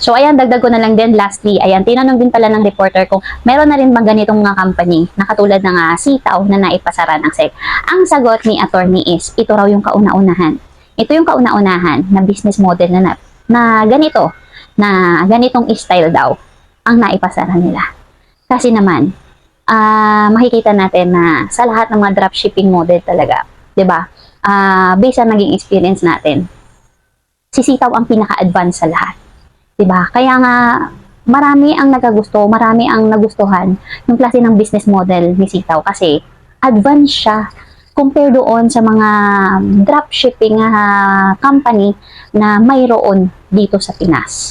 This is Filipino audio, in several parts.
So ayan, dagdag ko na lang din lastly, ayan, tinanong din pala ng reporter kung meron na rin bang ganitong mga company na katulad ng uh, sitaw na naipasara ng SEC. Ang sagot ni attorney is, ito raw yung kauna-unahan. Ito yung kauna-unahan na business model na, na, na ganito, na ganitong style daw ang naipasara nila. Kasi naman, ah makikita natin na sa lahat ng mga dropshipping model talaga, 'di ba? Ah, based sa naging experience natin, si sitaw ang pinaka-advance sa lahat. 'Di ba? Kaya nga marami ang nagagusto, marami ang nagustuhan yung klase ng business model ni Sitaw kasi advance siya compare doon sa mga dropshipping ah, company na mayroon dito sa Pinas.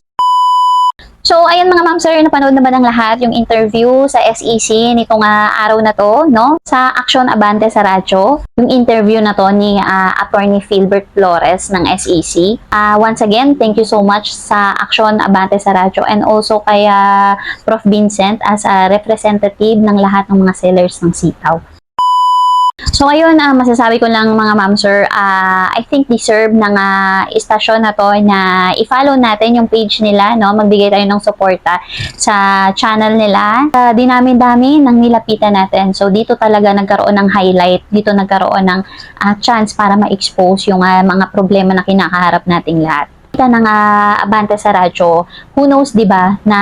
So, ayan mga ma'am sir, napanood na ba ng lahat yung interview sa SEC nitong ah, araw na to, no? Sa Action Abante sa radyo, yung interview na to ni ah, Attorney Philbert Flores ng SEC. Ah, once again, thank you so much sa Action Abante sa radyo and also kay ah, Prof. Vincent as a representative ng lahat ng mga sellers ng sitaw. So ayun, ah, masasabi ko lang mga ma'am sir, ah, I think deserve ng ah, istasyon na to na i-follow natin yung page nila, no? Magbigay tayo ng suporta sa channel nila. Uh, dinami-dami ng nilapitan natin. So dito talaga nagkaroon ng highlight, dito nagkaroon ng ah, chance para ma-expose yung ah, mga problema na kinakaharap nating lahat. Kita ng ah, Abante sa radyo, who knows, di ba, na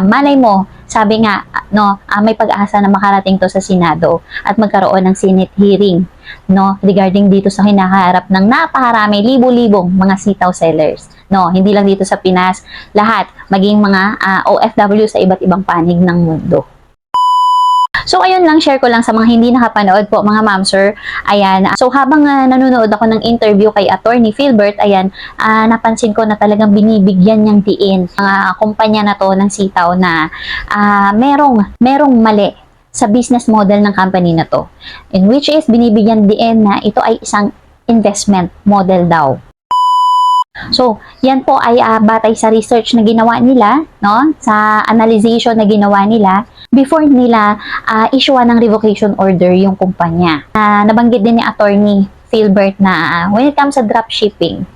malay mo, sabi nga, no, ah, may pag-asa na makarating to sa Senado at magkaroon ng Senate hearing, no, regarding dito sa kinakaharap ng napakarami, libo-libong mga sitaw sellers. No, hindi lang dito sa Pinas, lahat, maging mga ah, OFW sa iba't ibang panig ng mundo. So, ayun lang, share ko lang sa mga hindi nakapanood po, mga ma'am, sir. Ayan. So, habang ah, nanonood ako ng interview kay Attorney Philbert, ayan, ah, napansin ko na talagang binibigyan niyang diin ang kumpanya na to ng sitaw na ah, merong, merong mali sa business model ng company na to. In which is, binibigyan diin na ito ay isang investment model daw. So, yan po ay ah, batay sa research na ginawa nila, no? Sa analyzation na ginawa nila before nila ah, issuean ng revocation order yung kumpanya. Ah, nabanggit din ni attorney Philbert na ah, when it comes sa dropshipping,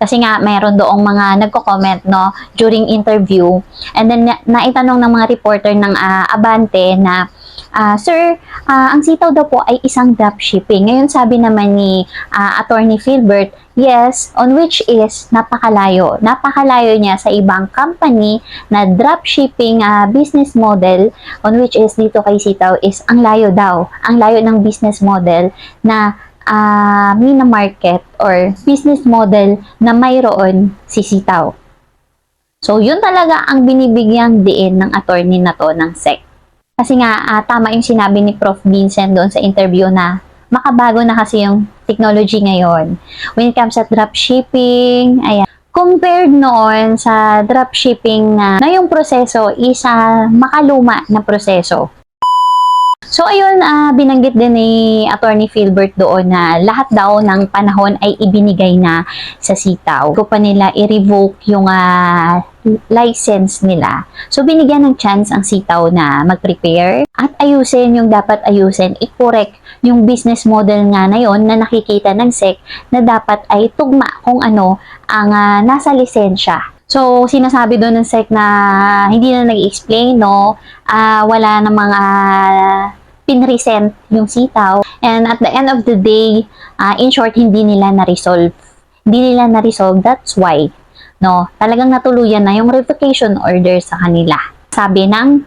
kasi nga mayroon doong mga nagko-comment no during interview and then na- naitanong ng mga reporter ng ah, Abante na ah, sir ah, ang sitaw daw po ay isang dropshipping ngayon sabi naman ni ah, attorney Philbert yes on which is napakalayo napakalayo niya sa ibang company na dropshipping ah, business model on which is dito kay sitaw is ang layo daw ang layo ng business model na ah mina market or business model na mayroon si sitaw. So, yun talaga ang binibigyang diin ng attorney na to ng SEC. Kasi nga, ah, tama yung sinabi ni Prof. Vincent doon sa interview na makabago na kasi yung technology ngayon. When it comes sa dropshipping, ayan, compared noon sa dropshipping na, na yung proseso is ah, makaluma na proseso. So ayun, ah, binanggit din ni Attorney Philbert doon na lahat daw ng panahon ay ibinigay na sa sitaw. Kung pa nila i-revoke yung ah, license nila. So binigyan ng chance ang sitaw na mag-prepare at ayusin yung dapat ayusin, i-correct yung business model nga na yon na nakikita ng SEC na dapat ay tugma kung ano ang ah, nasa lisensya. So, sinasabi doon ng SEC na hindi na nag-explain, no? Ah, wala na mga pinresent yung sitaw. And at the end of the day, ah, in short, hindi nila na-resolve. Hindi nila na-resolve. That's why, no, talagang natuluyan na yung revocation order sa kanila. Sabi ng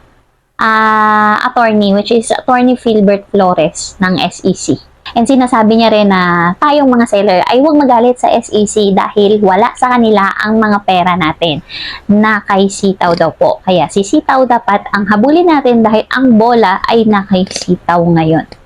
ah, attorney, which is attorney Philbert Flores ng SEC. And sinasabi niya rin na tayong mga seller ay huwag magalit sa SEC dahil wala sa kanila ang mga pera natin na kay sitaw daw po. Kaya si sitaw dapat ang habulin natin dahil ang bola ay na kay sitaw ngayon.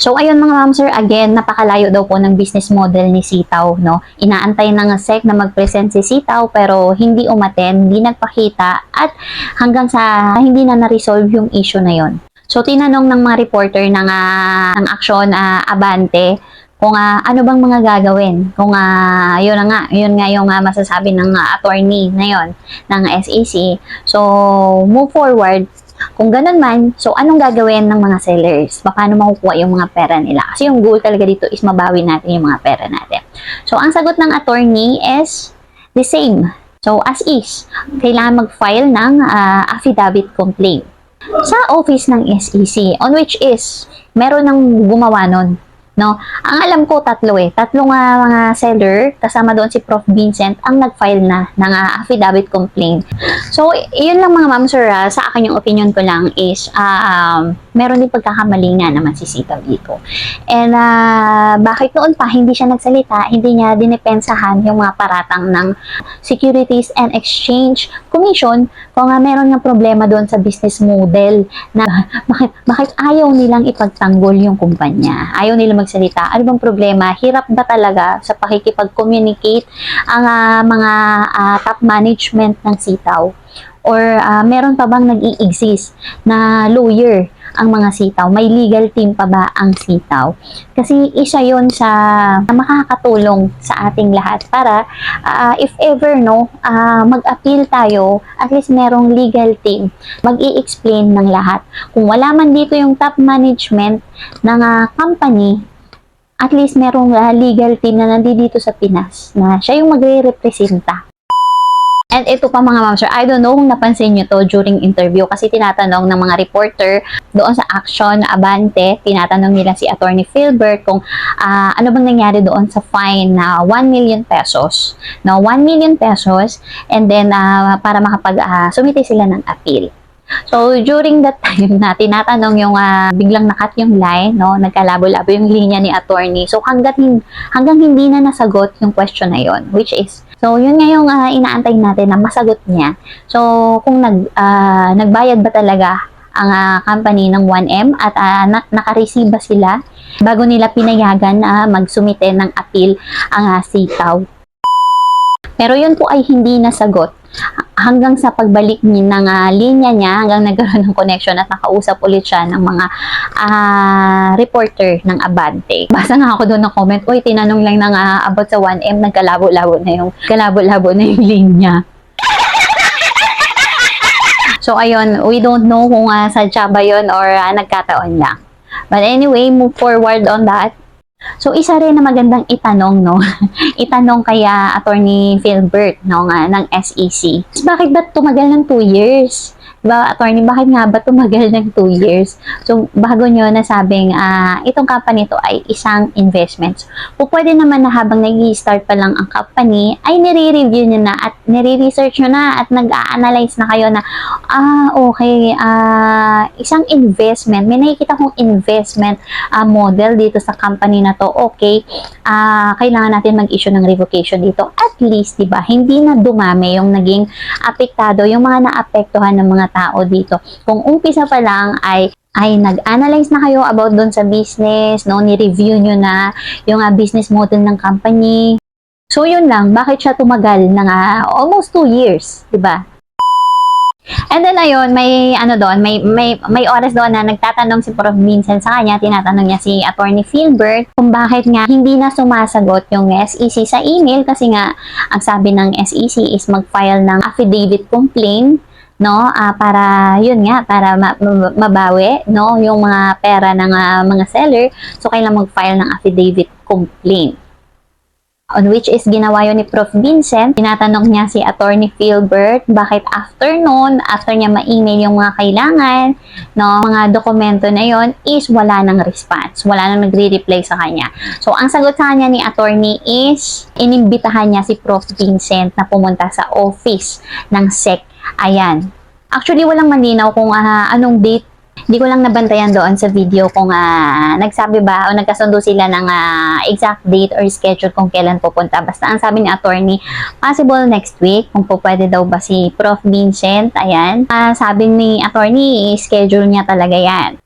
So ayun mga ma'am sir, again, napakalayo daw po ng business model ni Sitaw, no? Inaantay ng SEC na mag-present si Sitaw pero hindi umaten, hindi nagpakita at hanggang sa hindi na na-resolve yung issue na yon. So tinanong ng mga reporter ng, ah, ng aksyon ah, Abante kung ah, ano bang mga gagawin. Kung ah, yun na nga, yun nga yung ah, masasabi ng ah, attorney na yon ng SEC. So move forward, kung ganun man, so anong gagawin ng mga sellers? Paano makukuha yung mga pera nila? Kasi yung goal talaga dito is mabawi natin yung mga pera natin. So ang sagot ng attorney is the same. So, as is, kailangan mag-file ng ah, affidavit complaint sa office ng SEC on which is meron ng gumawa nun. No? Ang alam ko tatlo eh. Tatlong ah, mga seller kasama doon si Prof. Vincent ang nag-file na ng ah, affidavit complaint. So, yun lang mga ma'am sir, ah, sa akin yung opinion ko lang is ah, um, meron din pagkakamali nga naman si Sitaw dito. And ah, bakit noon pa hindi siya nagsalita, hindi niya dinepensahan yung mga paratang ng Securities and Exchange Commission kung nga meron nga problema doon sa business model na bakit, bakit ayaw nilang ipagtanggol yung kumpanya? Ayaw nilang magsalita. Ano bang problema? Hirap ba talaga sa pakikipag-communicate ang ah, mga ah, top management ng sitaw? Or ah, meron pa bang nag-i-exist na lawyer ang mga sitaw? May legal team pa ba ang sitaw? Kasi isa yon sa makakatulong sa ating lahat para ah, if ever no ah, mag-appeal tayo at least merong legal team mag explain ng lahat kung wala man dito yung top management ng ah, company at least merong ah, legal team na nandito sa Pinas na siya yung magre-representa And ito pa mga ma'am sir, I don't know kung napansin nyo to during interview kasi tinatanong ng mga reporter doon sa Action Abante, tinatanong nila si Attorney Philbert kung ah, ano bang nangyari doon sa fine na 1 million pesos. No, 1 million pesos and then ah, para makapag ah, sumite sila ng appeal. So, during that time na tinatanong yung ah, biglang nakat yung line, no, nagkalabo-labo yung linya ni attorney. So, hanggat, hanggang hindi na nasagot yung question na yon which is, so, yun nga yung ah, inaantay natin na masagot niya. So, kung nag, ah, nagbayad ba talaga ang ah, company ng 1M at ah, na- nakareceive ba sila bago nila pinayagan na magsumite ng appeal ang ah, sitaw. Pero yun po ay hindi nasagot hanggang sa pagbalik niya ng ah, linya niya, hanggang nagkaroon ng connection at nakausap ulit siya ng mga ah, reporter ng Abante. Basta nga ako doon ng comment, uy, tinanong lang ng ah, about sa 1M, nagkalabo-labo na yung, kalabo-labo na yung linya. So, ayun, we don't know kung uh, sadya ba yun or ah, nagkataon lang. But anyway, move forward on that. So, isa rin na magandang itanong, no? itanong kaya Attorney Philbert, no, nga, ng SEC. Bakit ba tumagal ng 2 years? Diba, attorney, bakit nga ba tumagal ng 2 years? So, bago nyo nasabing, ah, itong company to ay isang investment. Kung pwede naman na habang nag-start pa lang ang company, ay nire-review nyo na at nire-research nyo na at nag-a-analyze na kayo na, ah, okay, ah, isang investment, may nakikita kong investment ah, model dito sa company na to, okay, ah, kailangan natin mag-issue ng revocation dito. At least, di ba, hindi na dumami yung naging apektado, yung mga naapektuhan ng mga tao dito. Kung umpisa pa lang ay ay nag-analyze na kayo about doon sa business, no, ni-review nyo na yung ah, business model ng company. So, yun lang, bakit siya tumagal na nga almost 2 years, di ba? And then ayun, may ano doon, may may may oras doon na nagtatanong si Prof Vincent sa kanya, tinatanong niya si Attorney Philbert kung bakit nga hindi na sumasagot yung SEC sa email kasi nga ang sabi ng SEC is mag-file ng affidavit complaint no ah, para yun nga para ma- ma- mabawi no yung mga pera ng ah, mga seller so kailangan mag-file ng affidavit complaint on which is ginawa yun ni Prof. Vincent. Tinatanong niya si Attorney Philbert, bakit after noon, after niya ma-email yung mga kailangan, no, mga dokumento na yon is wala nang response. Wala nang nagre-reply sa kanya. So, ang sagot sa kanya ni Attorney is, inimbitahan niya si Prof. Vincent na pumunta sa office ng SEC. Ayan. Actually, walang malinaw kung ah, anong date hindi ko lang nabantayan doon sa video kung ah, nagsabi ba o nagkasundo sila ng ah, exact date or schedule kung kailan pupunta. Basta ang sabi ni attorney, possible next week kung po daw ba si Prof. Vincent. Ayan. Ah, sabi ni attorney, schedule niya talaga yan.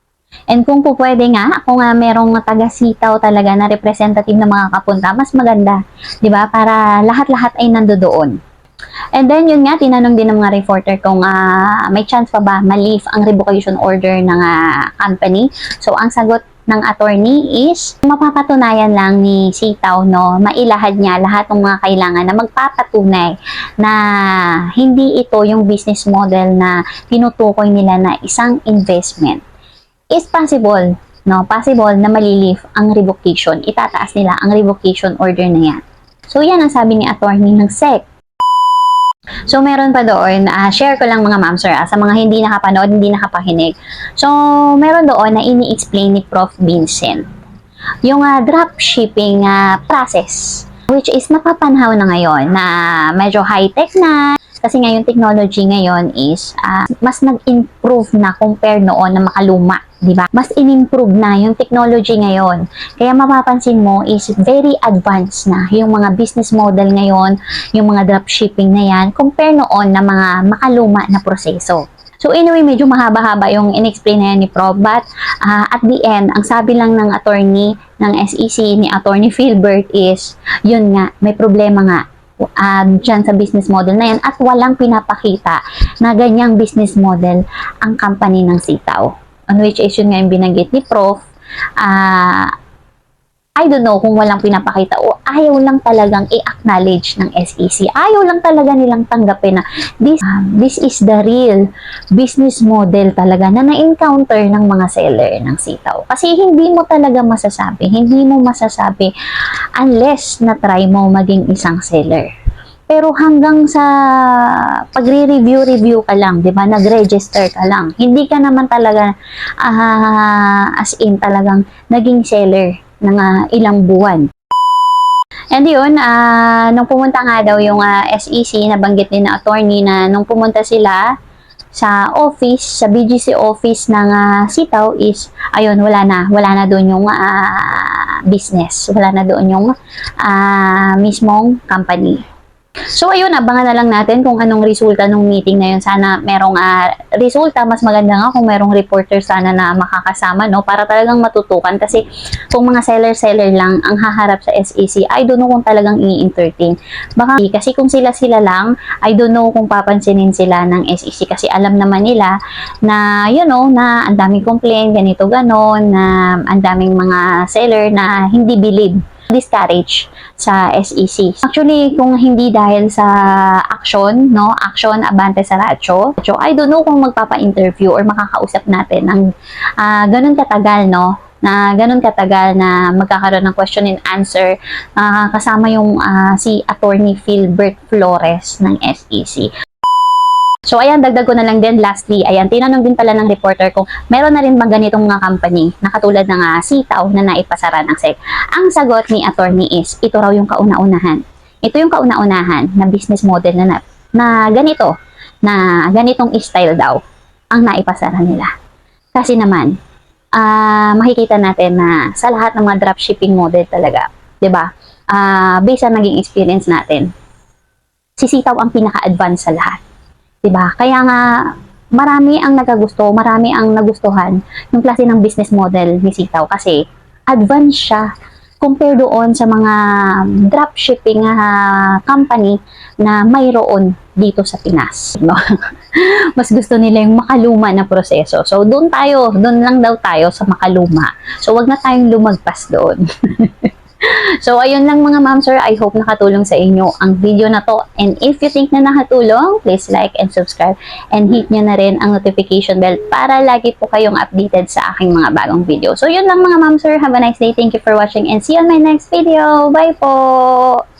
And kung po nga, kung nga merong taga-sitaw talaga na representative na mga kapunta, mas maganda. ba Para lahat-lahat ay nando doon. And then, yun nga, tinanong din ng mga reporter kung ah, may chance pa ba ma-leave ang revocation order ng ah, company. So, ang sagot ng attorney is mapapatunayan lang ni Sitaw, no, mailahad niya lahat ng mga kailangan na magpapatunay na hindi ito yung business model na tinutukoy nila na isang investment. Is possible, no, possible na malilift ang revocation. Itataas nila ang revocation order na yan. So, yan ang sabi ni attorney ng SEC. So, meron pa doon, ah, share ko lang mga ma'am sir, ah, sa mga hindi nakapanood, hindi nakapakinig. So, meron doon na ini-explain ni Prof. Vincent. Yung ah, dropshipping ah, process, which is napapanhaw na ngayon na medyo high-tech na, kasi nga yung technology ngayon is ah, mas nag-improve na compare noon na makaluma, di ba? Mas in-improve na yung technology ngayon. Kaya mapapansin mo is very advanced na yung mga business model ngayon, yung mga dropshipping na yan, compare noon na mga makaluma na proseso. So anyway, medyo mahaba-haba yung in-explain na yan ni Prof. But ah, at the end, ang sabi lang ng attorney ng SEC ni attorney Philbert is, yun nga, may problema nga um, dyan sa business model na yan at walang pinapakita na ganyang business model ang company ng sitaw. On which is yun nga yung binanggit ni Prof. Ah, I don't know kung walang pinapakita o ayaw lang talagang i-acknowledge ng SEC. Ayaw lang talaga nilang tanggapin na this, um, this is the real business model talaga na na-encounter ng mga seller ng sitaw. Kasi hindi mo talaga masasabi, hindi mo masasabi unless na try mo maging isang seller. Pero hanggang sa pagre-review-review ka lang, 'di ba? Nag-register ka lang. Hindi ka naman talaga ah, as in talagang naging seller ng ah, ilang buwan. And yun, ah, nung pumunta nga daw yung ah, SEC, nabanggit din na attorney na nung pumunta sila sa office, sa BGC office ng ah, Sitaw is, ayun, wala na. Wala na doon yung ah, business. Wala na doon yung ah, mismong company. So ayun, abangan na lang natin kung anong resulta ng meeting na yun. Sana merong ah, resulta, mas maganda nga kung merong reporter sana na makakasama, no? Para talagang matutukan. Kasi kung mga seller-seller lang ang haharap sa SEC, I don't know kung talagang i-entertain. Baka, kasi kung sila-sila lang, I don't know kung papansinin sila ng SEC. Kasi alam naman nila na, you know, na ang daming complaint, ganito, ganon, na ang daming mga seller na hindi believe discourage sa SEC. Actually, kung hindi dahil sa action, no, action abante sa so I don't know kung magpapa-interview or makakausap natin ng ah, ganun katagal, no, na ganun katagal na magkakaroon ng question and answer ah, kasama yung ah, si Attorney Philbert Flores ng SEC. So, ayan, dagdag ko na lang din. Lastly, ayan, tinanong din pala ng reporter kung meron na rin bang ganitong mga company na katulad ng uh, sitaw na naipasara ng SEC. Ang sagot ni attorney is, ito raw yung kauna-unahan. Ito yung kauna-unahan na business model na, na, na ganito, na ganitong style daw ang naipasara nila. Kasi naman, ah makikita natin na sa lahat ng mga dropshipping model talaga, 'di ba? Ah, based sa naging experience natin, si sitaw ang pinaka-advance sa lahat. 'Di ba? Kaya nga marami ang nagagusto, marami ang nagustuhan yung klase ng business model ni Sitaw kasi advanced siya compare doon sa mga dropshipping ah, company na mayroon dito sa Pinas. No? Mas gusto nila yung makaluma na proseso. So, doon tayo, doon lang daw tayo sa makaluma. So, wag na tayong lumagpas doon. So, ayun lang mga ma'am sir. I hope nakatulong sa inyo ang video na to. And if you think na nakatulong, please like and subscribe. And hit nyo na rin ang notification bell para lagi po kayong updated sa aking mga bagong video. So, yun lang mga ma'am sir. Have a nice day. Thank you for watching and see you on my next video. Bye po!